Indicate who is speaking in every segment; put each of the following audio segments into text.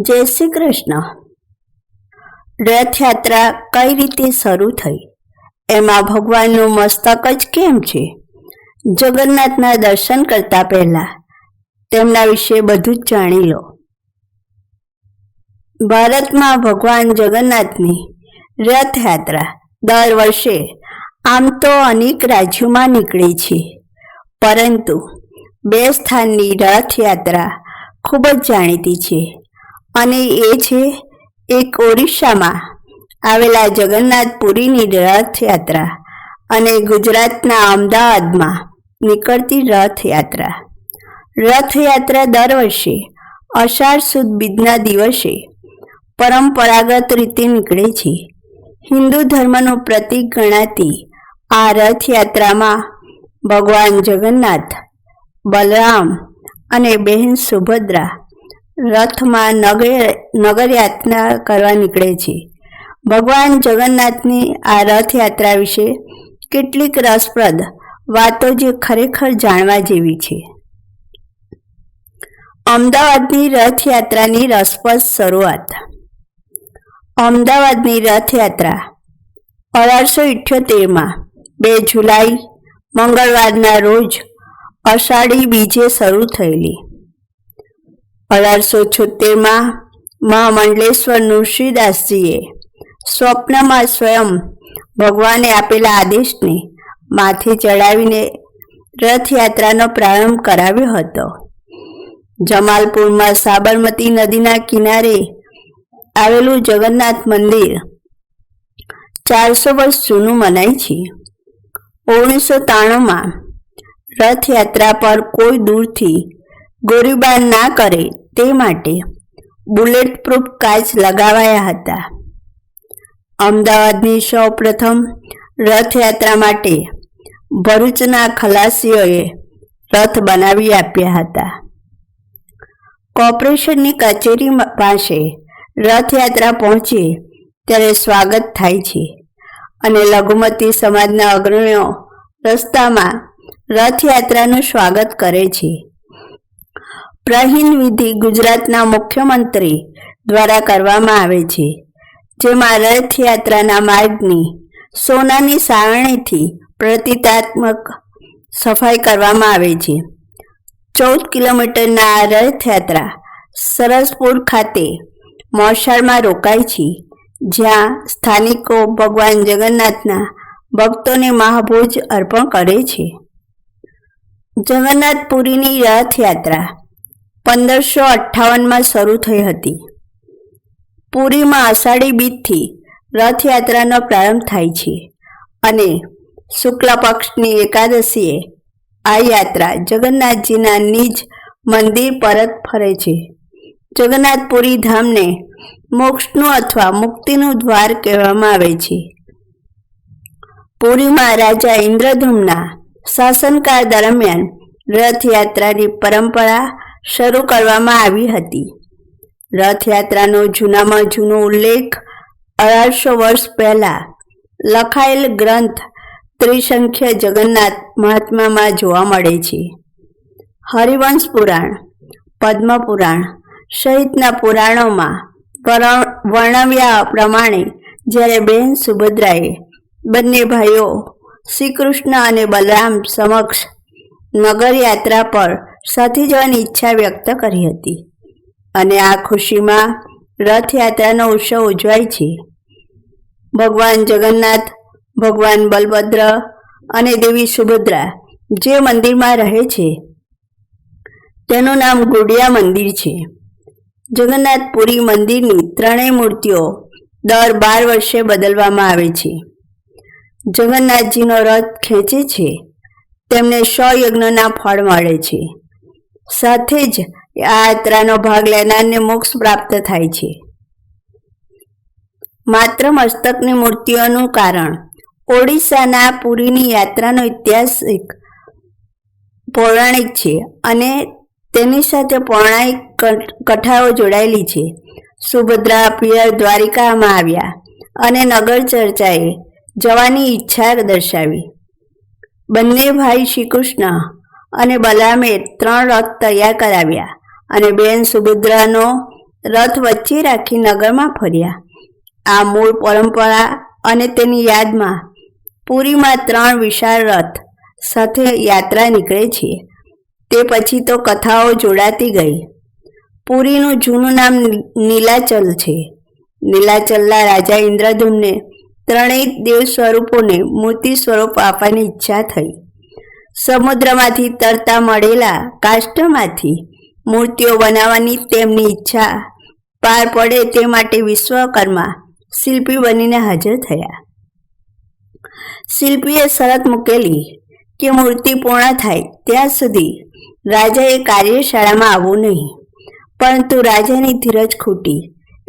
Speaker 1: જય શ્રી કૃષ્ણ. રથયાત્રા કઈ રીતે શરૂ થઈ? એમાં ભગવાનનું મસ્તક જ કેમ છે? જગન્નાથના દર્શન કરતા પહેલા તેમના વિશે બધું જ જાણી લો. ભારતમાં ભગવાન જગન્નાથની રથયાત્રા દર વર્ષે આમ તો અનેક રાજ્યોમાં નીકળે છે. પરંતુ બે સ્થાનની રથયાત્રા ખૂબ જ જાણીતી છે. અને એ છે એક ઓડિશામાં આવેલા જગન્નાથપુરીની રથયાત્રા અને ગુજરાતના અમદાવાદમાં નીકળતી રથયાત્રા. રથયાત્રા દર વર્ષે અષાઢ સુદ બીજના દિવસે પરંપરાગત રીતે નીકળે છે. હિન્દુ ધર્મનું પ્રતીક ગણાતી આ રથયાત્રામાં ભગવાન જગન્નાથ, બલરામ અને બહેન સુભદ્રા રથમાં નગર, નગરયાત્રા કરવા નીકળે છે. ભગવાન જગન્નાથની આ રથયાત્રા વિશે કેટલીક રસપ્રદ વાતો જે ખરેખર જાણવા જેવી છે. અમદાવાદની રથયાત્રાની રસપ્રદ શરૂઆત. અમદાવાદની રથયાત્રા અઢારસો ઇઠ્યોતેરમાં બે જુલાઈ મંગળવારના રોજ અષાઢી બીજે શરૂ થયેલી. અઢારસો છોતેરમાં મહામંડલેશ્વર નૃષિદાસજીએ સ્વપ્નમાં સ્વયં ભગવાને આપેલા આદેશને માથે ચડાવીને રથયાત્રાનો પ્રારંભ કરાવ્યો હતો. જમાલપુરમાં સાબરમતી નદીના કિનારે આવેલું જગન્નાથ મંદિર ચારસો વર્ષ જૂનું મનાય છે. ઓગણીસો ત્રાણુંમાં રથયાત્રા પર કોઈ દૂરથી ગોળીબાર ના કરે તે માટે બુલેટ પ્રૂફ કાચ લગાવાયા હતા. અમદાવાદની સૌ પ્રથમ રથયાત્રા માટે ભરૂચના ખલાસીઓએ રથ બનાવી આપ્યા હતા. કોર્પોરેશનની કચેરી પાસે રથયાત્રા પહોંચે ત્યારે સ્વાગત થાય છે અને લઘુમતી સમાજના અગ્રણીઓ રસ્તામાં રથયાત્રાનું સ્વાગત કરે છે. પ્રહીન વિધિ ગુજરાતના મુખ્યમંત્રી દ્વારા કરવામાં આવે છે, જેમાં રથયાત્રાના માર્ગની સોનાની સારણીથી પ્રતિકાત્મક સફાઈ કરવામાં આવે છે. ચૌદ કિલોમીટરના આ રથયાત્રા સરસપુર ખાતે મોસાળમાં રોકાય છે, જ્યાં સ્થાનિકો ભગવાન જગન્નાથના ભક્તોને મહાભોજ અર્પણ કરે છે. જગન્નાથપુરીની રથયાત્રા પંદરસો અઠ્ઠાવનમાં શરૂ થઈ હતી. પુરીમાં અષાઢી બીજથી રથયાત્રાનો પ્રારંભ થાય છે અને શુક્લ પક્ષની એકાદશીએ આ યાત્રા જગન્નાથજીના નિજ મંદિર પરત ફરે છે. જગન્નાથપુરી ધામને મોક્ષનું અથવા મુક્તિનું દ્વાર કહેવામાં આવે છે. પુરીમાં રાજા ઇન્દ્રધૂમના શાસનકાળ દરમિયાન રથયાત્રાની પરંપરા શરૂ કરવામાં આવી હતી. રથયાત્રાનો જૂનામાં જૂનો ઉલ્લેખ અઢારસો વર્ષ પહેલા લખાયેલ ગ્રંથ ત્રિસંખ્ય જગન્નાથ મહાત્મામાં જોવા મળે છે. હરિવંશ પુરાણ પદ્મપુરાણ સહિતના પુરાણોમાં વર્ણવ્યા પ્રમાણે જ્યારે બહેન સુભદ્રાએ બંને ભાઈઓ શ્રી કૃષ્ણ અને બલરામ સમક્ષ નગર યાત્રા પર સાથે જવાની ઈચ્છા વ્યક્ત કરી હતી. અને આ ખુશીમાં રથયાત્રાનો ઉત્સવ ઉજવાય છે. ભગવાન જગન્નાથ, ભગવાન બલભદ્ર અને દેવી સુભદ્રા જે મંદિરમાં રહે છે, તેનું નામ ગુડિયા મંદિર છે. જગન્નાથપુરી મંદિરની ત્રણેય મૂર્તિઓ દર બાર વર્ષે બદલવામાં આવે છે. જગન્નાથજીનો રથ ખેંચે છે. તેમને સો યજ્ઞના ફળ મળે છે. સાથે જ આ યાત્રાનો ભાગ લેનારને મોક્ષ પ્રાપ્ત થાય છે. માત્ર મસ્તકની મૂર્તિઓનું કારણ. ઓડિશાના પુરીની યાત્રાનો ઇતિહાસ પૌરાણિક છે અને તેની સાથે પૌરાણિક કથાઓ જોડાયેલી છે. સુભદ્રા પિયર દ્વારિકામાં આવ્યા અને નગર ચર્ચાએ જવાની ઈચ્છા દર્શાવી. બંને ભાઈ શ્રી કૃષ્ણ અને બલરામે ત્રણ રથ તૈયાર કરાવ્યા અને બેન સુભદ્રાનો રથ વચ્ચે રાખી નગરમાં ફર્યા. આ મૂળ પરંપરા અને તેની યાદમાં પુરીમાં ત્રણ વિશાળ રથ સાથે યાત્રા નીકળે છે. તે પછી તો કથાઓ જોડાતી ગઈ. પુરીનું જૂનું નામ નીલાચલ છે. નીલાચલના રાજા ઇન્દ્રધુમને ત્રણેય દેવ સ્વરૂપોને મૂર્તિ સ્વરૂપ આપવાની ઈચ્છા થઈ. સમુદ્રમાંથી તરતા મળેલા કાષ્ટમાંથી મૂર્તિઓ બનાવવાની તેમની ઈચ્છા પાર પડે તે માટે વિશ્વકર્મા શિલ્પી બનીને હાજર થયા. શિલ્પીએ શરત મૂકેલી કે મૂર્તિ પૂર્ણ થાય ત્યાં સુધી રાજાએ કાર્યશાળામાં આવવું નહીં. પરંતુ રાજાની ધીરજ ખૂટી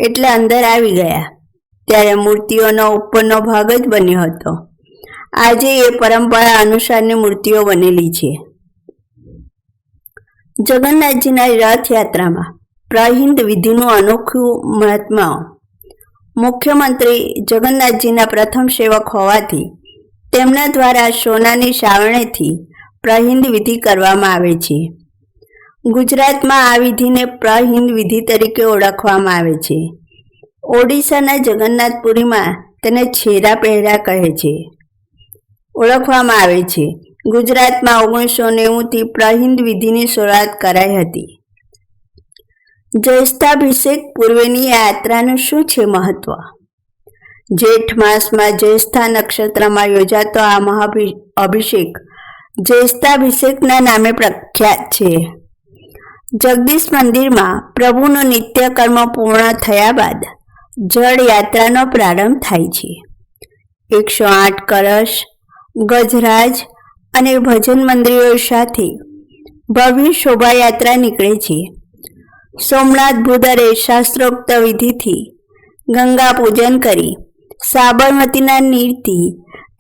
Speaker 1: એટલે અંદર આવી ગયા. ત્યારે મૂર્તિઓનો ઉપરનો ભાગ જ બન્યો હતો. આજે એ પરંપરા અનુસારની મૂર્તિઓ બનેલી છે. જગન્નાથજીના રથયાત્રામાં પ્રહિંદ વિધિનું અનોખું મહાત્મા મુખ્યમંત્રી જગન્નાથજીના પ્રથમ સેવક હોવાથી તેમના દ્વારા સોનાની સાવરણીથી પ્રહિંદ વિધિ કરવામાં આવે છે. ગુજરાતમાં આ વિધિને પ્રહિંદ વિધિ તરીકે ઓળખવામાં આવે છે. ઓડિશાના જગન્નાથપુરીમાં તેને છેરા પહેરા કહે છે. ઓળખવામાં આવે છે. ગુજરાતમાં ઓગણીસો નેવુંથી પ્રહિંદ વિધિની શરૂઆત કરાઈ હતી. જ્યેષ્ઠાભિષેક પૂર્વેની યાત્રાનું શું છે મહત્વ? જેઠ માસમાં જ્યેષ્ઠા નક્ષત્રમાં યોજાતો આ મહાભિ, અભિષેક જ્યેષ્ઠાભિષેકના નામે પ્રખ્યાત છે. જગદીશ મંદિરમાં પ્રભુનું નિત્યકર્મ પૂર્ણ થયા બાદ જળ યાત્રાનો પ્રારંભ થાય છે. એકસો આઠ કળશ, ગજરાજ અને ભજન મંદિરો સાથે ભવ્ય શોભાયાત્રા નીકળે છે. સોમનાથ ભૂદરે શાસ્ત્રોક્ત વિધિથી ગંગા પૂજન કરી સાબરમતીના નીરથી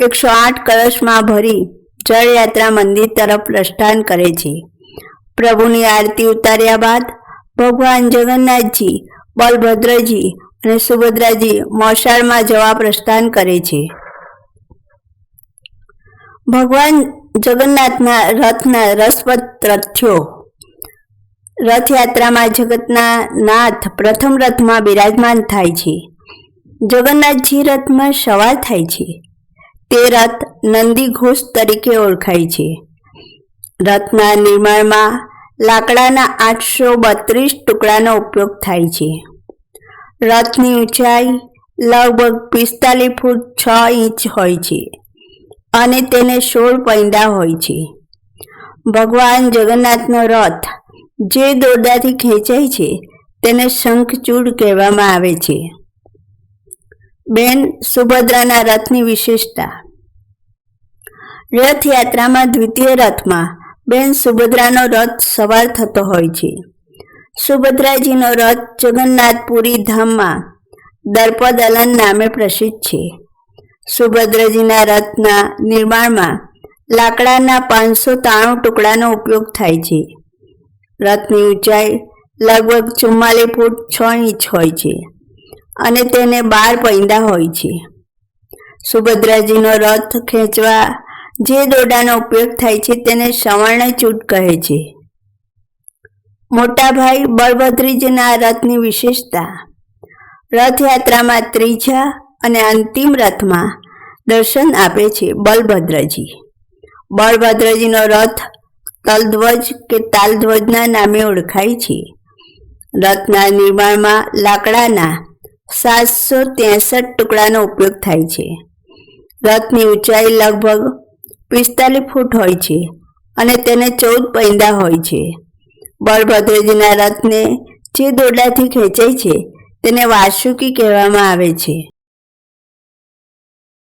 Speaker 1: એકસો આઠ કળશમાં ભરી જળયાત્રા મંદિર તરફ પ્રસ્થાન કરે છે. પ્રભુની આરતી ઉતાર્યા બાદ ભગવાન જગન્નાથજી, બલભદ્રજી અને સુભદ્રાજી મોસાળમાં જવા પ્રસ્થાન કરે છે. ભગવાન જગન્નાથના રથના રસપદ તથ્યો રથયાત્રામાં જગતના નાથ પ્રથમ રથમાં બિરાજમાન થાય છે. જગન્નાથજી રથમાં સવાર થાય છે. તે રથ નંદી ઘોષ તરીકે ઓળખાય છે. રથના નિર્માણમાં લાકડાના આઠસો બત્રીસ ટુકડાનો ઉપયોગ થાય છે. રથની ઊંચાઈ લગભગ પિસ્તાલીસ ફૂટ છ ઇંચ હોય છે અને તેને સોળ પૈંડા હોય છે. ભગવાન જગન્નાથનો રથ જે દોરડાથી ખેંચાય છે તેને શંખચૂડ કહેવામાં આવે છે. બેન, સુભદ્રાના રથની વિશેષતા. રથયાત્રામાં દ્વિતીય રથમાં બેન સુભદ્રાનો રથ સવાર થતો હોય છે. સુભદ્રાજીનો રથ જગન્નાથપુરી ધામમાં દર્પદલન નામે પ્રસિદ્ધ છે. સુભદ્રજીના રથના નિર્માણમાં લાકડાના પાંચસો ત્રાણું ટુકડાનો ઉપયોગ થાય છે. રથની ઊંચાઈ લગભગ ચુમ્માલીસ ફૂટ છ ઇંચ હોય છે અને તેને બાર પૈંદા હોય છે. સુભદ્રાજીનો રથ ખેંચવા જે દોડાનો ઉપયોગ થાય છે તેને સવર્ણચૂટ કહે છે. મોટાભાઈ બળભદ્રીજીના રથની વિશેષતા. રથયાત્રામાં ત્રીજા અને અંતિમ રથમાં દર્શન આપે છે બલભદ્રજી બળભદ્રજીનો રથ તલધ્વજ કે તાલધ્વજના નામે ઓળખાય છે. રથના નિર્માણમાં લાકડાના સાતસો ત્રેસઠ ટુકડાનો ઉપયોગ થાય છે. રથની ઊંચાઈ લગભગ પિસ્તાલીસ ફૂટ હોય છે અને તેને ચૌદ પૈંડા હોય છે. બળભદ્રજીના રથને જે દોરડાથી ખેંચાય છે તેને વાસુકી કહેવામાં આવે છે.